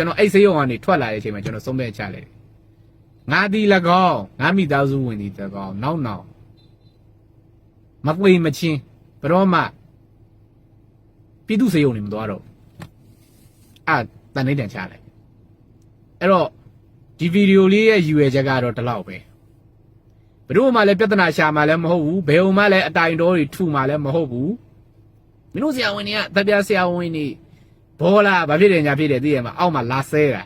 ကျွန်တော်အဲ့ဆေးရုံကနေထွက်လာတဲ့အချိန်မှာကျွန်တော်ဆုံးဖြတ်ချလိုက်တယ်ငါဒီ၎င်းငါမိသားစုဝင်ဒီ၎င်းနောက်နောက်မပွေမချင်းဘရောမပြည်သူဆေးရုံနေမသွားတော့အာတန်နေတန်ချလိုက်အဲ့တော့ဒီဗီဒီယိုလေးရဲ့ယူရချက်ကတော့ဒီလောက်ပဲဘယ်တော့မှလည်းပြဿနာရှာမှလည်းမဟုတ်ဘူးဘယ်ဟိုမှလည်းအတိုင်တော်တွေထုမှလည်းမဟုတ်ဘူးမင်းတို့ဆရာဝန်တွေကတပြားဆရာဝန်တွေ ဘောလာဘာဖြစ်တယ်ညာဖြစ်တယ်သိရမှာအောက်မှာလာဆဲတာ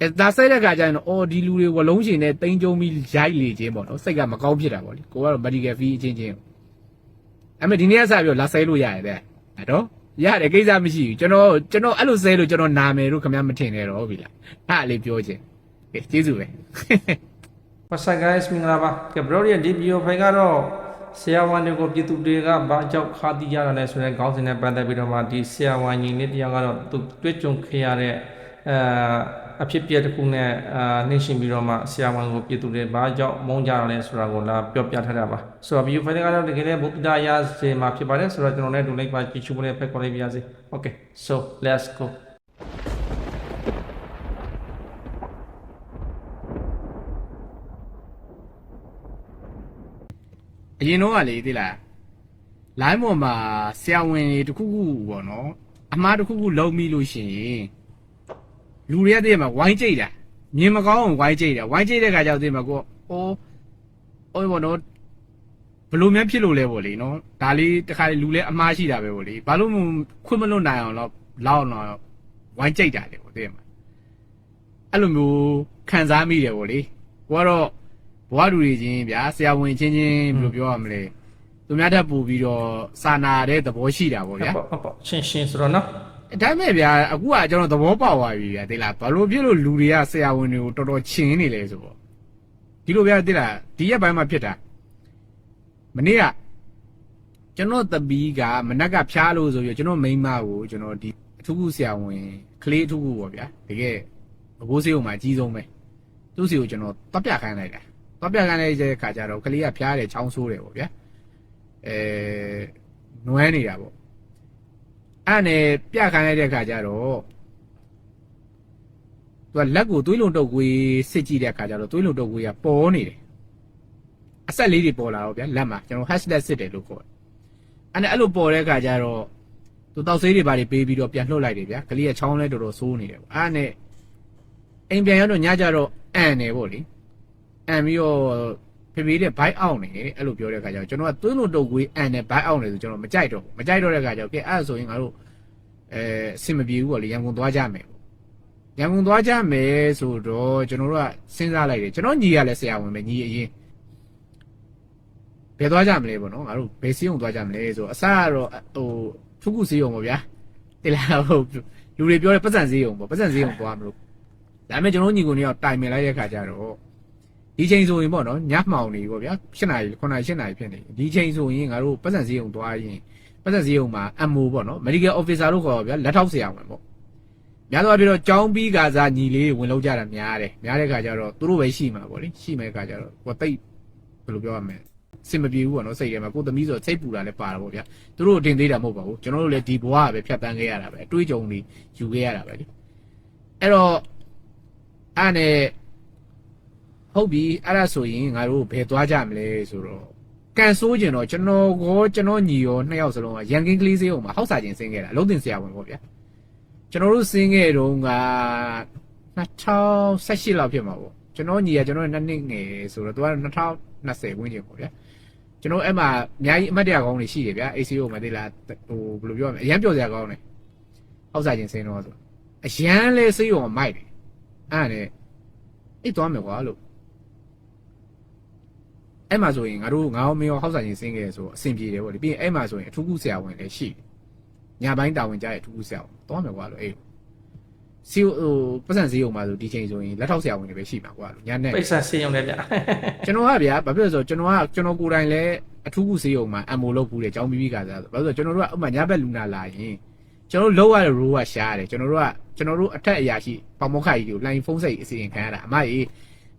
အဲဒါဆဲတဲ့ခါကျရင်တော့အော်ဒီလူတွေဝလုံးရှင်နဲ့တင်းကြုံပြီးရိုက်လေခြင်းပေါ့နော်စိတ်ကမကောင်းဖြစ်တာပေါ့လေကိုကတော့ medical fee အချင်းချင်းအဲ့မဲ့ဒီနေ့ကစပြီးတော့လာဆဲလို့ရတယ်တဲ့အဲ့တော့ရတယ်ကိစ္စမရှိဘူးကျွန်တော်ကျွန်တော်အဲ့လိုဆဲလို့ကျွန်တော်နာမယ်လို့ခင်ဗျားမထင်နဲ့တော့ပြီလားအဲ့ဒါလေးပြောခြင်းကဲကျေးဇူးပဲ What's up guys မင်္ဂလာပါကဲ bro ရဲ့ဒီဗီဒီယိုဖိုင်ကတော့ ဆရာဝန်တွေကိုပြည်သူတွေကဘာကြောက်ခါတိကြရလဲဆိုတဲ့ခေါင်းစဉ်နဲ့ပတ်သက်ပြီးတော့မှဒီဆရာဝန်ကြီးလေးတယောက်ကတော့သူတွေ့ကြုံခဲ့ရတဲ့အဲအဖြစ်အပျက်တစ်ခုနဲ့အာနှိမ့်ရှင်ပြီးတော့မှဆရာဝန်ကိုပြည်သူတွေဘာကြောက်မုန်းကြရလဲဆိုတာကိုလာပြောပြထားတာပါဆိုတော့ဗီဒီယိုဖိုင်ကတော့တကယ်လည်းဘုဒ္ဓရာစေမှာဖြစ်ပါတယ်ဆိုတော့ကျွန်တော်လည်းဒီလိုက်ပါကြည့်ရှုဖို့လည်းဖက်ခေါ်လိုက်ပါရစေ Okay so let's go အရင်တော့ကလေသိလား line ပေါ်မှာဆရာဝန်တွေတခုခုပေါ့နော်အမားတခုခုလုံးပြီးလို့ရှိရင်လူတွေကတည်းကမှာဝိုင်းကြိတ်တာမြင်မကောင်းအောင်ဝိုင်းကြိတ်တာဝိုင်းကြိတ်တဲ့ခါကျတော့တည်းမှာကိုအိုးအိုးပေါ့နော်ဘလို့များဖြစ်လို့လဲပေါ့လေနော်ဒါလေးတခါလေလူလဲအမားရှိတာပဲပေါ့လေဘာလို့မခွင့်မလွတ်နိုင်အောင်တော့လောက်အောင်တော့ဝိုင်းကြိတ်တာလေပေါ့တည်းမှာအဲ့လိုမျိုးခံစားမိတယ်ပေါ့လေကိုကတော့ ဘဝလူတွေချင်းဗျာဆရာဝန်ချင်းချင်းဘယ်လိုပြောရမလဲသူများတက်ပူပြီးတော့စာနာတဲ့သဘောရှိတာပေါ့ဗျာဟုတ်ပေါ့ဟုတ်ပေါ့ရှင်းရှင်းဆိုတော့နော်ဒါပေမဲ့ဗျာအခုကကျွန်တော်သဘောပေါက်သွားပြီဗျာသိလားဘာလို့ဖြစ်လို့လူတွေကဆရာဝန်တွေကိုတော်တော်ချင်းနေလဲဆိုတော့ဒီလိုဗျာသိလားဒီရက်ပိုင်းမှာဖြစ်တာမနေ့ကကျွန်တော်တပီးကမနက်ကဖျားလို့ဆိုပြီးကျွန်တော်မိန်းမကိုကျွန်တော်ဒီအထူးကူဆရာဝန်ကလေးအထူးကူပေါ့ဗျာတကယ်ဘိုးစေးုံမှာအကြီးဆုံးပဲသူ့စီကိုကျွန်တော်တွက်ပြခိုင်းလိုက်တာ တွက်ပြခိုင်းလိုက်တဲ့ခါကျတော့ကလေးကဖျားတယ်ချောင်းဆိုးတယ်ပေါ့ဗျာအဲနွမ်းနေတာပေါ့အဲ့နဲ့ပြခိုင်းလိုက်တဲ့ခါကျတော့သူကလက်ကိုသွေးလုံတုပ်ကွေးစစ်ကြည့်တဲ့ခါကျတော့သွေးလုံတုပ်ကွေးကပေါ်နေတယ်အဆက်လေးတွေပေါ်လာတော့ဗျာလက်မှာကျွန်တော် hashtag စစ်တယ်လို့ခေါ်တယ်အဲ့နဲ့အဲ့လိုပေါ်တဲ့ခါကျတော့သူတောက်ဆေးတွေပါတွေပေးပြီးတော့ပြန်လှုပ်လိုက်တယ်ဗျာကလေးကချောင်းလဲတော်တော်ဆိုးနေတယ်ပေါ့အဲ့နဲ့အိမ်ပြန်ရောက်တော့ညကျတော့အန်နေပေါ့လေ အန်ပြီးတော့ဖေဖေတဲ့ဘိုက်အောင်နေအဲ့လိုပြောတဲ့ခါကျတော့ကျွန်တော်ကသွင်းလို့တုတ်ကွေးအန်နဲ့ဘိုက်အောင်နေဆိုကျွန်တော်မကြိုက်တော့ဘူးမကြိုက်တော့တဲ့ခါကျတော့ကဲအဲ့ဒါဆိုရင်ငါတို့အဲအဆင်မပြေဘူးပေါ့လေရန်ကုန်သွားကြမယ်ပေါ့ရန်ကုန်သွားကြမယ်ဆိုတော့ကျွန်တော်တို့ကစဉ်းစားလိုက်တယ်ကျွန်တော်ညီရလဲဆရာဝန်ပဲညီအရင်ဘယ်သွားကြမလဲပေါ့နော်ငါတို့ဘယ်စီးအောင်သွားကြမလဲဆိုတော့အစကတော့ဟိုထုခုစီးအောင်ပေါ့ဗျာတိလာဟုတ်လူတွေပြောတယ်ပတ်စံစီးအောင်ပေါ့ပတ်စံစီးအောင်သွားမလို့ဒါပေမဲ့ကျွန်တော်ညီကိုနေတော့တိုင်ပင်လိုက်တဲ့ခါကျတော့ ဒီချိန်ဆိုရင်ပေါ့နော်ညမှောင်နေပေါ့ဗျာ7နာရီ9နာရီ10နာရီဖြစ်နေဒီချိန်ဆိုရင်ငါတို့ပတ်စံစည်းုံသွားရင်ပတ်စံစည်းုံမှာ MO ပေါ့နော် medical officer လို့ခေါ်ပါဗျာလက်ထောက်ဆရာဝန်ပေါ့များသောအားဖြင့်တော့ចောင်းပြီးကစားညီလေးဝင်လောက်ကြတာများတယ်များတဲ့ခါကျတော့သူတို့ပဲရှိမှာပေါ့လေရှိမဲ့ခါကျတော့ကိုယ်တိတ်ဘယ်လိုပြောရမလဲစင်မပြေဘူးပေါ့နော်စိတ်ထဲမှာကိုယ်သမီးဆိုစိတ်ပူတာလည်းပါတာပေါ့ဗျာသူတို့တင်သေးတာမဟုတ်ပါဘူးကျွန်တော်တို့လည်းဒီဘဝကပဲဖြတ်တန်းခဲ့ရတာပဲအတွေးကြုံတွေယူခဲ့ရတာပဲလေအဲ့တော့အဲ့နဲ့ ဟုတ်ပြီအဲ့ဒါဆိုရင်ငါတို့ဘယ်သွားကြမလဲဆိုတော့ကန်ဆိုးကျင်တော့ကျွန်တော်ကောကျွန်တော်ညီရောနှစ်ယောက်စလုံးကရန်ကင်းကလေးစေးအောင်မှာဟောက်စာချင်းဆင်းခဲ့တာလုံးတင်ဆရာဝန်ပေါ့ဗျာကျွန်တော်တို့ဆင်းခဲ့တုန်းက2018လောက်ဖြစ်မှာပေါ့ကျွန်တော်ညီကကျွန်တော်နှစ်နှစ်ငယ်ဆိုတော့သူက2020ဝန်းကျင်ပေါ့ဗျာကျွန်တော်အဲ့မှာအများကြီးအမှတ်တရကောင်းတွေရှိတယ်ဗျာ ACO မှာသိလားဟိုဘယ်လိုပြောရမလဲအရန်ပြောစရာကောင်းတယ်ဟောက်စာချင်းဆင်းတော့ဆိုအရန်လဲစေးအောင်မိုက်တယ်အဲ့ဒါနဲ့အိတ်သွားမယ်ကွာလို့ အဲ့မှာဆိုရင်ငါတို့ငါတို့မရောဟောက်ဆိုင်ရင်ဆင်းခဲ့ဆိုတော့အဆင်ပြေတယ်ပေါ့လေပြီးရင်အဲ့မှာဆိုရင်အထူးကုဆရာဝန်လည်းရှိတယ်ညာပိုင်းတာဝန်ကြရဲ့အထူးကုဆရာဝန်သွားမယ်ကွာလို့အဲ့စီဟိုပတ်စံစည်းုံမှာဆိုဒီချိန်ဆိုရင်လက်ထောက်ဆရာဝန်တွေပဲရှိမှာကွာလို့ညာနဲ့ပိတ်ဆက်ဆေးရုံလည်းဗျကျွန်တော်ကဗျာဘာဖြစ်လို့လဲဆိုတော့ကျွန်တော်ကကျွန်တော်ကိုယ်တိုင်လည်းအထူးကုစည်းုံမှာအမိုလုပ်ဘူးတယ်ចောင်းပြီးပြီးကစားဆိုဘာလို့လဲဆိုတော့ကျွန်တော်တို့ကဥပမာညဘက်လူနာလာရင်ကျွန်တော်တို့လောက်ရတဲ့ role ကရှားတယ်ကျွန်တော်တို့ကကျွန်တော်တို့အထက်အရာရှိပေါမောက်ခကြီးကိုလိုင်းဖုန်းစိတ်အစီရင်ခံရတာအမကြီး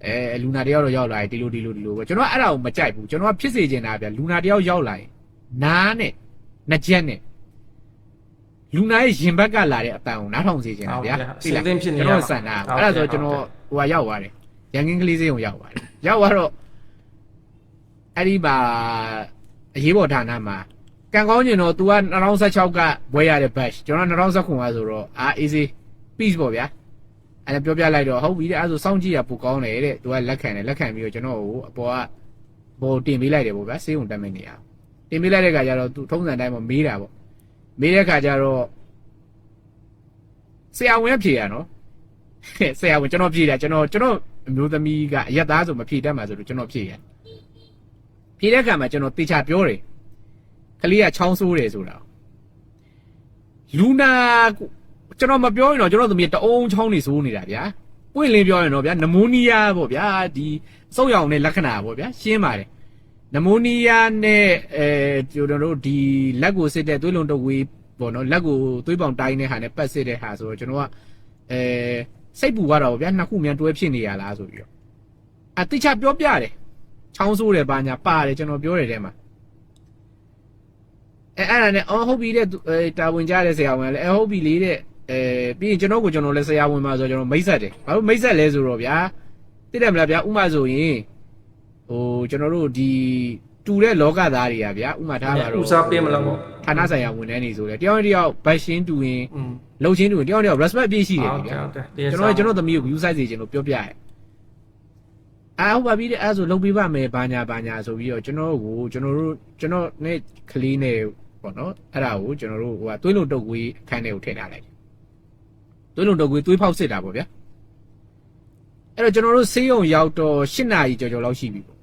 အဲလူနာတယောက်တော့ရောက်လာရင်ဒီလိုဒီလိုဒီလိုပဲကျွန်တော်ကအဲ့ဒါကိုမကြိုက်ဘူးကျွန်တော်ကဖြစ်စေချင်တာဗျလူနာတယောက်ရောက်လာရင်နားနဲ့နှကြက်နဲ့လူနာရဲ့ရင်ဘက်ကလာတဲ့အတန်ကိုနားထောင်စေချင်တာဗျာဟုတ်ကဲ့အစင်သင့်ဖြစ်နေရကျွန်မှာတော်ဆန်တာဟုတ်အဲ့ဒါဆိုကဲ့ကျွန်တော်ဟုတ်ဟိုကရောက်သွားတယ်ရန်ကင်းကလေးစေးကိုရောက်သွားတယ်ရောက်သွားတော့အဲ့ဒီမှာအရေးပေါ်ဌာနမှာကံကောင်းကျင်တော့ तू က2016ကဘွဲရတဲ့ batch ကျွန်တော်2019ကဆိုတော့အာ easy peace ပေါ့ဗျာ အဲ့ဒါပြောပြလိုက်တော့ဟုတ်ပြီတဲ့အဲ့ဒါဆိုစောင့်ကြည့်ရပိုကောင်းတယ်တဲ့ तू ကလက်ခံတယ်လက်ခံပြီးတော့ကျွန်တော်ကိုအပေါ်ကဘောတင်ပေးလိုက်တယ်ပေါ့ဗျာစေးုံတက်မဲ့နေရတင်ပေးလိုက်တဲ့ခါကျတော့ तू ထုံးစံတိုင်းမှာမေးတာပေါ့မေးတဲ့ခါကျတော့ဆရာဝန်ကဖြေရနော်ဆရာဝန်ကျွန်တော်ဖြေတာကျွန်တော်ကျွန်တော်အမျိုးသမီးကအရက်သားဆိုမဖြေတတ်မှာဆိုလို့ကျွန်တော်ဖြေရဖြေတဲ့အခါမှာကျွန်တော်တေချာပြောတယ်ကလေးကချောင်းဆိုးတယ်ဆိုတာလူနာ ကျွန်တော်မပြောရင်တော့ကျွန်တော်သမီးတအုံချောင်းနေဆိုးနေတာဗျာပွင့်လင်းပြောရင်တော့ဗျာနမိုးနီးယားပေါ့ဗျာဒီအဆုတ်ရောင်တဲ့လက္ခဏာပေါ့ဗျာရှင်းပါတယ်နမိုးနီးယားနဲ့အဲကျွန်တော်တို့ဒီလက်ကိုစစ်တဲ့သွေးလွန်တုပ်ဝေးပေါ့နော်လက်ကိုသွေးပေါင်တိုင်းတဲ့ဟာနဲ့ပတ်စစ်တဲ့ဟာဆိုတော့ကျွန်တော်ကအဲစိတ်ပူသွားတော့ဗျာနှစ်ခုမြန်တွဲဖြစ်နေရလားဆိုပြီးတော့အတိချပြောပြတယ်ချောင်းဆိုးတယ်ဘာညာပါတယ်ကျွန်တော်ပြောတယ်ထဲမှာအဲအဲ့ဒါနဲ့အော်ဟုတ်ပြီတဲ့သူအဲတာဝန်ကြတဲ့ဆရာဝန်ကလည်းအဲဟုတ်ပြီလေတဲ့ အဲပြီးရင်ကျွန်တော်ကိုကျွန်တော်လည်းဆရာဝန်မှာဆိုတော့ကျွန်တော်မိတ်ဆက်တယ်ဘာလို့မိတ်ဆက်လဲဆိုတော့ဗျာသိတယ်မလားဗျာဥမာဆိုရင်ဟိုကျွန်တော်တို့ဒီတူတဲ့လောကသားတွေကဗျာဥမာထားပါတော့ဦးစားပေးမလားပေါ့ဌာနဆိုင်ရာဝန်ထမ်းတွေဆိုလေတယောက်နဲ့တယောက်ဘတ်ရှင်းတူရင်อืมလှုပ်ချင်းတူရင်တယောက်နဲ့တယောက် respect ပြည့်ရှိတယ်ဟုတ်ဗျာကဲ့ဟုတ်တယ်ကျွန်တော်ကကျွန်တော်သမီးကို view size စီခြင်းလို့ပြောပြရဲအာဟုတ်ပါပြီတဲ့အဲ့ဒါဆိုလုပ်ပေးပါမယ်ဘာညာဘာညာဆိုပြီးတော့ကျွန်တော်ကိုကျွန်တော်တို့ကျွန်တော်နဲ့ကလေးနဲ့ပေါ့နော်အဲ့ဒါကိုကျွန်တော်တို့ဟိုကသွေးလုံတုပ်ကွေးအခန်းထဲကိုထည့်ထားလိုက်တယ် သွေးလုံတုပ်ကွေးသွေးဖောက်စစ်တာပေါ့ဗျာအဲ့တော့ကျွန်တော်တို့ဆေးရုံရောက်တော့၈နာရီကျော်ကျော်လောက်ရှိပြီပေါ့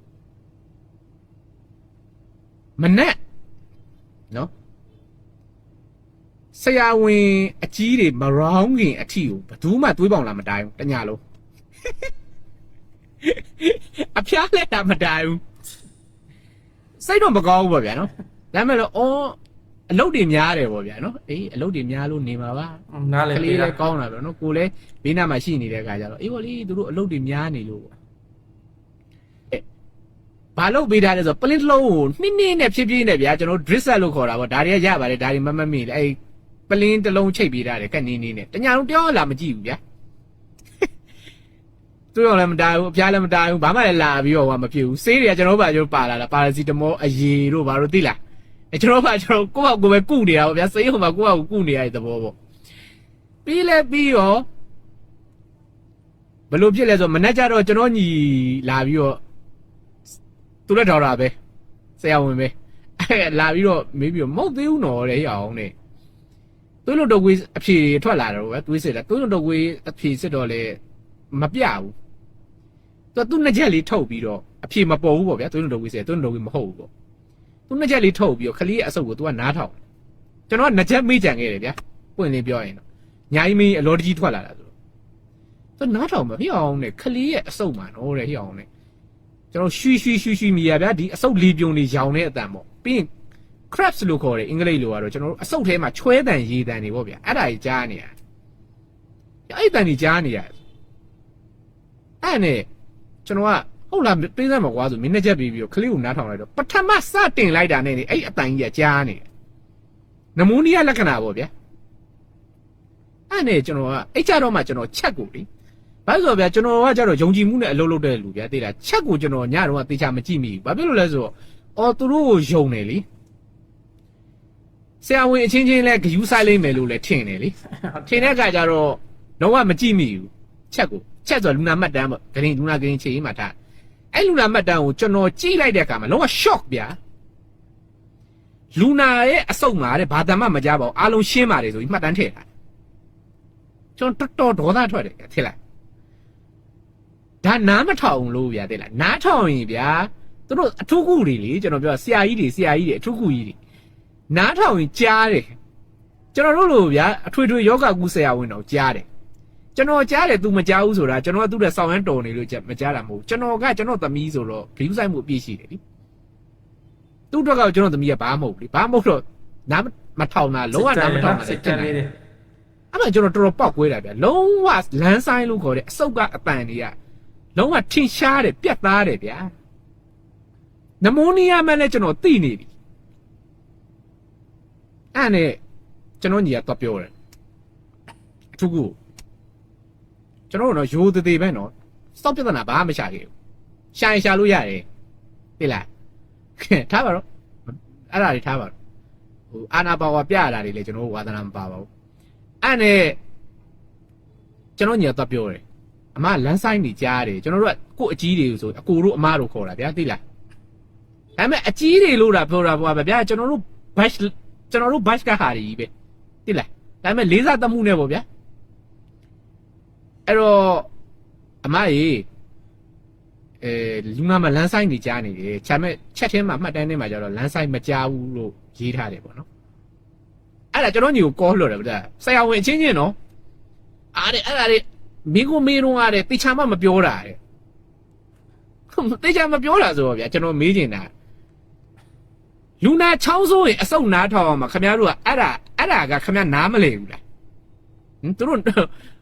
မနဲ့နော်ဆရာဝန်အကြီးတွေမရောင်းခင်အထီကိုဘယ်သူမှသွေးပေါင်လာမတိုင်းဘူးတညာလုံးအဖျားလက်တာမတိုင်ဘူးစိတ်တော့မကောင်းဘူးပေါ့ဗျာနော်ဒါပေမဲ့တော့အော် အလုပ်တွေများတယ်ပေါ့ဗျာနော်အေးအလုပ်တွေများလို့နေမှာပါနားလည်ကပေးလေးတာလည်းကောင်းတာပဲနော်ကိုလည်းဘေးနားမှာရှိနေတဲ့အခါကျတော့အေးပေါ့လေသူတို့အလုပ်တွေများနေလို့ပေါ့အဲဘာလို့ပေးထားလဲဆိုတော့ပလင်းတစ်လုံးကိုနှင်းနှင်းနဲ့ဖြည်းဖြည်းနဲ့ဗျာကျွန်တော် drip set လို့ခေါ်တာပေါ့ဒါတွေကရပါတယ်ဒါတွေမမမေ့လေအဲပလင်းတစ်လုံးချိတ်ပေးထားတယ်ကက်နင်းနင်းနဲ့တညာလုံးတောင်းလာမကြည့်ဘူးဗျာသူရောလည်းမတားဘူးအဖျားလည်းမတားဘူးဘာမှလည်းလာပြီးတော့ဟိုမဖြစ်ဘူးဆေးတွေကကျွန်တော်တို့ဘာကျွန်တော်ပါလာတာပါရာစီတမောအရေတို့ဘာတို့သိလား အဲကျွန်တော်ဘာကျွန်တော်ကိုယ့်ဘာကိုယ်ပဲကုနေတာပေါ့ဗျာဆေးဟိုမှာကိုယ့်ဘာကိုကုနေရတဲ့သဘောပေါ့ပြီးလဲပြီးရောဘယ်လိုဖြစ်လဲဆိုတော့မနေ့ကျတော့ကျွန်တော်ညီလာပြီးတော့သူလည်းတော်တာပဲဆရာဝန်ပဲအဲလာပြီးတော့မေးပြီးတော့မဟုတ်သေးဘူးနော်တဲ့ရအောင်တဲ့သွေးလွန်တော့ကွေးအဖြေထွက်လာတော့ပဲသွေးစစ်တာသွေးလွန်တော့ကွေးအဖြေစစ်တော့လေမပြဘူးသူကသူ့နှစ်ချက်လေးထုတ်ပြီးတော့အဖြေမပေါ်ဘူးပေါ့ဗျာသွင်းလို့တော့ဝေးစေသွင်းလို့ဝေးမဟုတ်ဘူးပေါ့ သူ့နှစ်ချက်လေးထုတ်ပြီးတော့ခလေးရဲ့အဆုပ်ကိုသူကနားထောင်ကျွန်တော်ကနှစ်ချက်မေးကြံခဲ့တယ်ဗျာပွင့်လင်းပြောရင်တော့ညာကြီးမင်းအလောတကြီးထွက်လာတာဆိုတော့သူနားထောင်မဖြစ်အောင်နဲ့ခလေးရဲ့အဆုပ်မှာနော်တဲ့ဖြစ်အောင်နဲ့ကျွန်တော်ရွှီရွှီရွှီရွှီမိရဗျာဒီအဆုပ်လေးပြုံလေးရောင်တဲ့အတန်ပေါ့ပြီးရင် crabs လို့ခေါ်တယ်အင်္ဂလိပ်လိုကတော့ကျွန်တော်တို့အဆုပ်ထဲမှာချွဲတန်ရေးတန်တွေပေါ့ဗျာအဲ့ဒါကြီးကြားနေရတယ်အဲ့ဒီတန်ကြီးကြားနေရတယ်အဲ့နဲ့ကျွန်တော်က ဟုတ်လားပေးစမ်းမှာကွာဆိုမင်းနှစ်ချက်ပြီးပြီးတော့ခလေးကိုနားထောင်လိုက်တော့ပထမစတင်လိုက်တာနဲ့နေအဲ့အတိုင်ကြီးကကြားနေတယ်နမိုးနီးယားလက္ခဏာပေါ့ဗျာအဲ့နဲ့ကျွန်တော်ကအဲ့ကြတော့မှကျွန်တော်ချက်ကိုလေဘာလို့လဲဆိုတော့ဗျာကျွန်တော်ကကြတော့ယုံကြည်မှုနဲ့အလုပ်လုပ်တဲ့လူဗျာသိလားချက်ကိုကျွန်တော်ညတော့ကတေချာမကြည့်မိဘူးဘာဖြစ်လို့လဲဆိုတော့အော်သူတို့ကိုယုံတယ်လေဆရာဝန်အချင်းချင်းလဲဂယူးဆိုင်လိမ့်မယ်လို့လဲထင်တယ်လေထင်တဲ့အခါကျတော့လုံးဝမကြည့်မိဘူးချက်ကိုချက်ဆိုလူနာမှတ်တမ်းပေါ့ဂရင်လူနာဂရင်ခြေကြီးမှာထား အဲ့လူနာမှတ်တမ်းကိုကျွန်တော်ကြည့်လိုက်တဲ့အခါမှာလုံးဝ shock ဗျာလူနာရဲ့အဆုတ်မှာတဲ့ဘာတမ်းမှမကြပါဘူးအားလုံးရှင်းပါတယ်ဆိုပြီးမှတ်တမ်းထည့်တာကျွန်တော်တော်တော်ဒေါသထွက်တယ်ထင်လားဒါနားမထောင်လို့ဗျာတဲ့လားနားထောင်ရင်ဗျာသူတို့အထုကုတွေလေကျွန်တော်ပြောဆရာကြီးတွေဆရာကြီးတွေအထုကုကြီးတွေနားထောင်ရင်ကြားတယ်ကျွန်တော်တို့လိုဗျာအထွေထွေယောဂကုဆရာဝန်တော်ကြားတယ် ကျွန်တော်ကြားတယ် तू မကြားဘူးဆိုတာကျွန်တော်ကသူ့တဲ့ဆောင်းရမ်းတော်နေလို့ကြမကြားတာမဟုတ်ဘူးကျွန်တော်ကကျွန်တော်သမီးဆိုတော့ view ဆိုင်မှုအပြည့်ရှိတယ်လीသူ့အတွက်ကကျွန်တော်သမီးကဘာမှမဟုတ်ဘူးလीဘာမှမဟုတ်တော့နားမထောင်တာလုံးဝနားမထောင်တာစိစိတ်တ်တတန်းန်းလေးလေးတွေအဲ့မှာကျွန်တော်တော်တော်ပောက်ကွေးတာဗျာလုံးဝလမ်းဆိုင်လို့ခေါ်တဲ့အဆုတ်ကအပန်တွေကလုံးဝထင်ရှားတယ်ပြတ်သားတယ်ဗျာနမိုးနီးယားမှလည်းကျွန်တော်သိနေပြီအဲ့နဲ့ကျွန်တော်ညီကတော့ပြောတယ်အထူးကူ ကျွန်တော်တို့တော့ရိုးသေးသေးပဲနော်စောက်ပြဿနာဘာမှမရှာခဲ့ဘူးရှာရင်ရှာလို့ရတယ်သိလားထားပါတော့အဲ့ဒါတွေထားပါတော့ဟိုအာနာပါဝါပြရတာတွေလည်းကျွန်တော်တို့ဝါသနာမပါပါဘူးအဲ့နဲ့ကျွန်တော်ညီကတော့ပြောတယ်အမလမ်းဆိုင်နေကြားတယ်ကျွန်တော်တို့ကကို့အကြီးတွေကိုဆိုအကိုတို့အမတို့ခေါ်တာဗျာသိလားဒါပေမဲ့အကြီးတွေလို့တာပြောတာပေါ့ဗျာကျွန်တော်တို့ batch ကျွန်တော်တို့ batch ကဟာတွေကြီးပဲတိလားဒါပေမဲ့လေးစားသမှုနဲ့ပေါ့ဗျာ အဲ့တော့အမကြီးအဲလူနာမလမ်းဆိုင်နေကြားနေတယ်ခြာမဲ့ချက်ချင်းမှာမှတ်တမ်းထဲမှာကျတော့လမ်းဆိုင်မကြားဘူးလို့ရေးထားတယ်ပေါ့နော်အဲ့ဒါကျွန်တော်ညီကို call လို့တယ်ဗျာဆရာဝန်အချင်းချင်းနော်အားတဲ့အဲ့ဒါတွေမိကိုမေးတော့အားတဲ့တေချာမှမပြောတာတဲ့တေချာမပြောတာဆိုတော့ဗျာကျွန်တော်မေးချင်တာလူနာချောင်းဆိုးရင်အစုပ်နားထောင်အောင်မှာခင်ဗျားတို့ကအဲ့ဒါအဲ့ဒါကခင်ဗျားနားမလဲဘူးလားဟင်သူတို့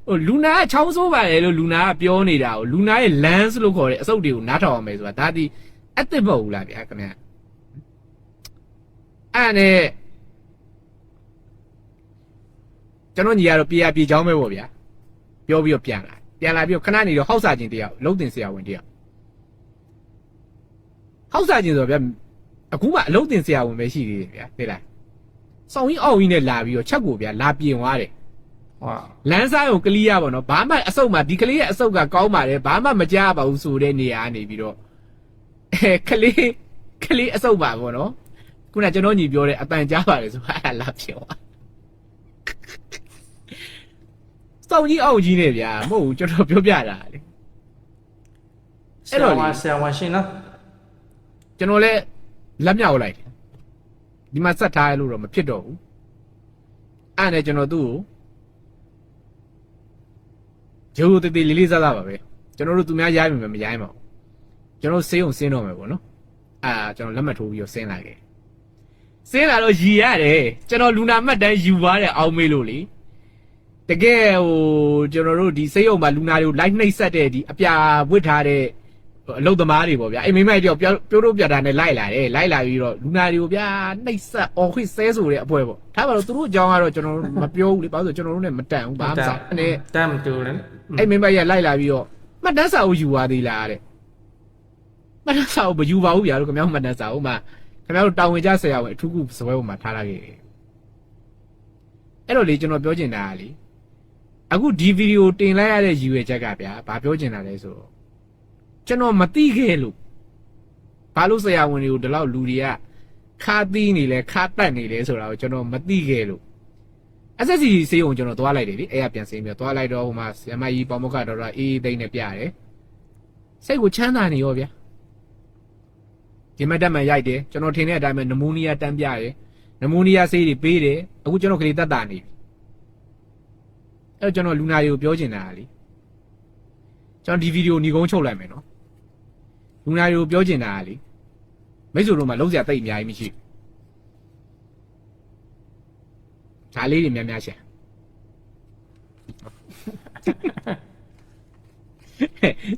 ဟိုလူနာကချောင်းဆိုးပါလေလို့လူနာကပြောနေတာကိုလူနာရဲ့ lens လို့ခေါ်တဲ့အစုပ်တွေကိုနားထောင်အောင်မယ်ဆိုတာဒါဒီအစ်စ်မဟုတ်ဘူးလားဗျာခင်ဗျာအဲ့နဲ့ကျွန်တော်ညီကတော့ပြေရပြေချောင်းပဲပေါ့ဗျာပြောပြီးတော့ပြန်လာပြန်လာပြီးတော့ခဏနေတော့ဟောက်စာချင်းတယောက်လုံးတင်ဆရာဝန်တယောက်ဟောက်စာချင်းဆိုတော့ဗျာအခုမှအလုံးတင်ဆရာဝန်ပဲရှိသေးတယ်ဗျာသိလားစောင်းကြီးအောက်ကြီးနဲ့လာပြီးတော့ချက်ကိုဗျာလာပြင်သွားတယ် ဟွာလမ်းစားကိုကလီးရပါတော့ဘာမှအဆုတ်မှဒီကလေးရဲ့အဆုတ်ကကောင်းပါတယ်ဘာမှမကြားပါဘူးဆိုတဲ့နေရာကနေပြီးတော့အဲကလေးကလေးအဆုတ်ပါပေါ့နော်ခုနကကျွန်တော်ညီပြောတဲ့အပန်ကြားပါတယ်ဆိုအဲ့ဒါလာပြင်သွားစောင်းကြီးအောက်ကြီးနဲ့ဗျာမဟုတ်ဘူးကျွန်တော်ပြောပြတာလေဆရာဝန်ဆရာဝန်ရှင်းနော်ကျွန်တော်လည်းလက်မြောက်လိုက်တယ်ဒီမှာဆက်ထားရလို့တော့မဖြစ်တော့ဘူးအဲ့နဲ့ကျွန်တော်သူ့ကို ဂျိုးတေးသေးလေးလေးစားစားပါပဲကျွန်တော်တို့သူများရိုင်းမယ်မရိုင်းပါဘူးကျွန်တော်စေးအောင်ဆင်းတော့မယ်ပေါ့နော်အာကျွန်တော်လက်မှတ်ထိုးပြီးတော့ဆင်းလာခဲ့ဆင်းလာတော့ရီရတယ်ကျွန်တော်လူနာမှတ်တမ်းယူသွားတယ်အောင်မေးလို့လေတကယ်ဟိုကျွန်တော်တို့ဒီစေးအောင်မှာလူနာတွေကိုလိုက်နှိပ်ဆက်တဲ့ဒီအပြာဝစ်ထားတဲ့အလုတ်သမားတွေပေါ့ဗျာအိမ်မိမကြီးတယောက်ပြောပြိုးတို့ပြတာနဲ့လိုက်လာတယ်လိုက်လာပြီးတော့လူနာတွေကိုဗျာနှိပ်ဆက်အော်ခွိဆဲဆိုတဲ့အပွဲပေါ့ထားပါတော့သူတို့အကြောင်းကတော့ကျွန်တော်တို့မပြောဘူးလေဘာလို့လဲဆိုကျွန်တော်တို့နဲ့မတန်ဘူးဘာမှမဆိုင်အဲ့တမ်းမတူတယ် အဲ့မိမကြီးကလိုက်လာပြီးတော့မှတ်တမ်းစာကိုယူသွားသေးလားတဲ့မှတ်တမ်းစာကိုမယူပါဘူးဗျာလို့ခင်ဗျားမှတ်တမ်းစာကိုမှခင်ဗျားတို့တာဝန်ကျဆရာဝန်အထူးကုစပွဲပေါ်မှာထားလာခဲ့တယ်အဲ့တော့လေကျွန်တော်ပြောချင်တာကလေအခုဒီဗီဒီယိုတင်လိုက်ရတဲ့ရည်ရွယ်ချက်ကဗျာဘာပြောချင်တာလဲဆိုတော့ကျွန်တော်မသိခဲ့လို့ဘာလို့ဆရာဝန်တွေကိုဒီလောက်လူတွေကခါသီးနေလဲခါတက်နေလဲဆိုတာကိုကျွန်တော်မသိခဲ့လို့ SSC စေးုံကျွန်တော်သွားလိုက်တယ်လေအဲ့ရပြန်စင်းပြီးတော့သွားလိုက်တော့ဟိုမှာဆရာမကြီးပေါမုခတော်တော်အေးအေးသိမ့်နဲ့ပြတယ်စိတ်ကိုချမ်းသာနေရောဗျာဒီမတ်တက်မှန်ရိုက်တယ်ကျွန်တော်ထင်တဲ့အတိုင်းပဲနမိုးနီးယားတန်းပြတယ်နမိုးနီးယားဆေးတွေပေးတယ်အခုကျွန်တော်ကလေးတက်တာနေပြီအဲ့တော့ကျွန်တော်လူနာတွေကိုပြောချင်တာကလေကျွန်တော်ဒီဗီဒီယိုညီကုန်းချုပ်လိုက်မယ်နော်လူနာတွေကိုပြောချင်တာကလေမိတ်ဆွေတို့မှလုံးစရာတိတ်အများကြီးမရှိဘူး ဒါလေးတွေများများရှာ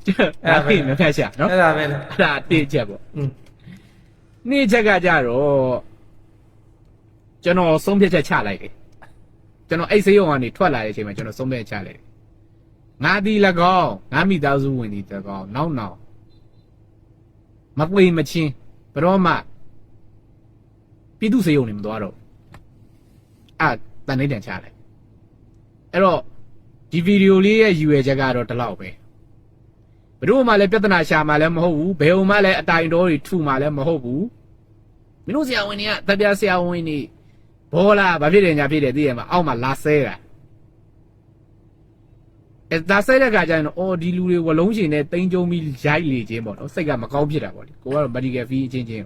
ကျွန်တော်ဒါလေးများများရှာနော်အဲ့ဒါပဲလေအဲ့ဒါတိချက်ပေါ့อืมနေ့ချက်ကကြတော့ကျွန်တော်ဆုံးဖြတ်ချက်ချလိုက်တယ်ကျွန်တော်အိတ်ဆေးရုံကနေထွက်လာတဲ့အချိန်မှာကျွန်တော်ဆုံးဖြတ်ချက်ချလိုက်တယ်ငါဒီ၎င်းငါမိသားစုဝင်ဒီ၎င်းနောက်နောက်မပွေမချင်းဘရောမှပြည်သူစေယုံနေမသွားတော့ အဲ့တန်နေတန်ချလိုက်အဲ့တော့ဒီဗီဒီယိုလေးရဲ့ရည်ရွယ်ချက်ကတော့ဒီလောက်ပဲဘယ်တော့မှလည်းပြဿနာရှာမှလည်းမဟုတ်ဘူးဘယ်ုံမှလည်းအတိုင်တော်တွေထုမှလည်းမဟုတ်ဘူးမင်းတို့ဆရာဝန်တွေကတပြားဆရာဝန်တွေဘောလားဘာဖြစ်တယ်ညာဖြစ်တယ်သိရမှာအောက်မှာလာဆဲတာအဲဒါဆဲတဲ့ခါကျရင်တော့အော်ဒီလူတွေဝလုံးရှင်နဲ့တိန်းကျုံပြီးရိုက်လေခြင်းပေါ့နော်စိတ်ကမကောင်းဖြစ်တာပေါ့လေကိုကတော့ medical fee အချင်းချင်း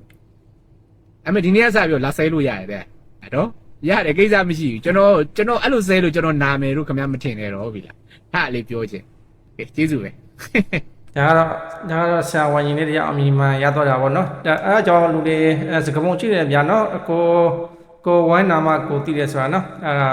အဲ့မဲ့ဒီနေ့ကစပြီးတော့လာဆဲလို့ရတယ်တဲ့အဲ့တော့ ရတယ်ကိစ္စမရှိဘူးကျွန်တော်ကျွန်တော်အဲ့လိုဆဲလို့ကျွန်တော်နာမယ်လို့ခင်ဗျားမထင်နဲ့တော့ပြီလားဟာလေးပြောခြင်းကဲကျေးဇူးပဲဒါကတော့ဒါကတော့ဆရာဝန်ကြီးလေးတရားအမြင်မှန်ရတော့တာပေါ့နော်ဒါအဲအကြောင်းလူတွေအဲစကပုံကြည့်တယ်ဗျာနော်အကိုကိုဝိုင်းနာမကိုတည်တယ်ဆိုတာနော်အဲဒါ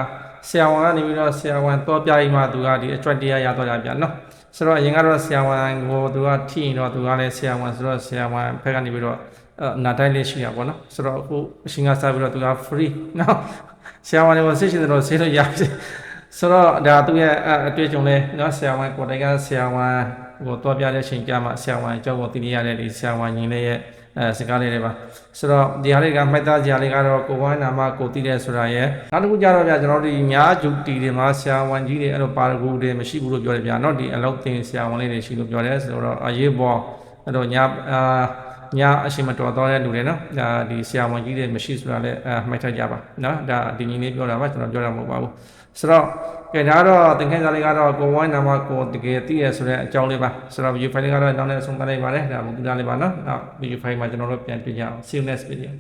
ဆရာဝန်ကနေပြီးတော့ဆရာဝန်တော့ပြရင်မှသူကဒီအကျွတ်တရားရတော့တာဗျာနော်ဆိုတော့အရင်ကတော့ဆရာဝန်ကိုသူကထိရင်တော့သူကလည်းဆရာဝန်ဆိုတော့ဆရာဝန်ဘက်ကနေပြီးတော့အ နာတိုင်းလေးရှိရပါတော့နော်ဆိုတော့အခုအရှင်ကစားပြီးတော့သူက free နော်ဆရာဝန်တွေကိုဆေးရှင်တွေဆေးလို့ရပြီဆိုတော့ဒါသူရဲ့အအတွေ့အကြုံလေးနော်ဆရာဝန်ကိုယ်တိုင်ကဆရာဝန်ကိုတွားပြတဲ့အချိန်ကြာမှဆရာဝန်အကြောင်းကိုသိနေရတဲ့ဒီဆရာဝန်ညီလေးရဲ့အဲစကားလေးတွေပါဆိုတော့ဒီဟာလေးကမှတ်သားစရာလေးကတော့ကိုဝိုင်းနာမကိုသိတဲ့ဆိုတာရဲ့နောက်တစ်ခုကြတော့ဗျာကျွန်တော်တို့ဒီများဂျူတီတွေမှာဆရာဝန်ကြီးတွေအဲ့လိုပါရဂူတွေမရှိဘူးလို့ပြောတယ်ဗျာနော်ဒီအလောက်တင်ဆရာဝန်လေးတွေရှိလို့ပြောတယ်ဆိုတော့အရေးပေါ်အဲ့တော့ညာအာ ညာအရှိမတော်တော့တဲ့လူတွေနော်ဒါဒီဆရာဝန်ကြီးတွေမရှိဆိုတာလည်းအမှတ်ထားကြပါနော်ဒါဒီညီလေးပြောတာပါကျွန်တော်ပြောတာမဟုတ်ပါဘူးဆိုတော့ကဲဒါတော့သင်ခန်းစာလေးကတော့ကိုဝိုင်းနာမကိုတကယ်သိရဆိုတဲ့အကြောင်းလေးပါဆိုတော့ video file လေးကတော့နောက်နဲ့ဆုံးသတ်လိုက်ပါတယ်ဒါမှမဟုတ်ဒီလားလေးပါနော်နောက် video file မှာကျွန်တော်တို့ပြန်တွေ့ကြအောင် see you next video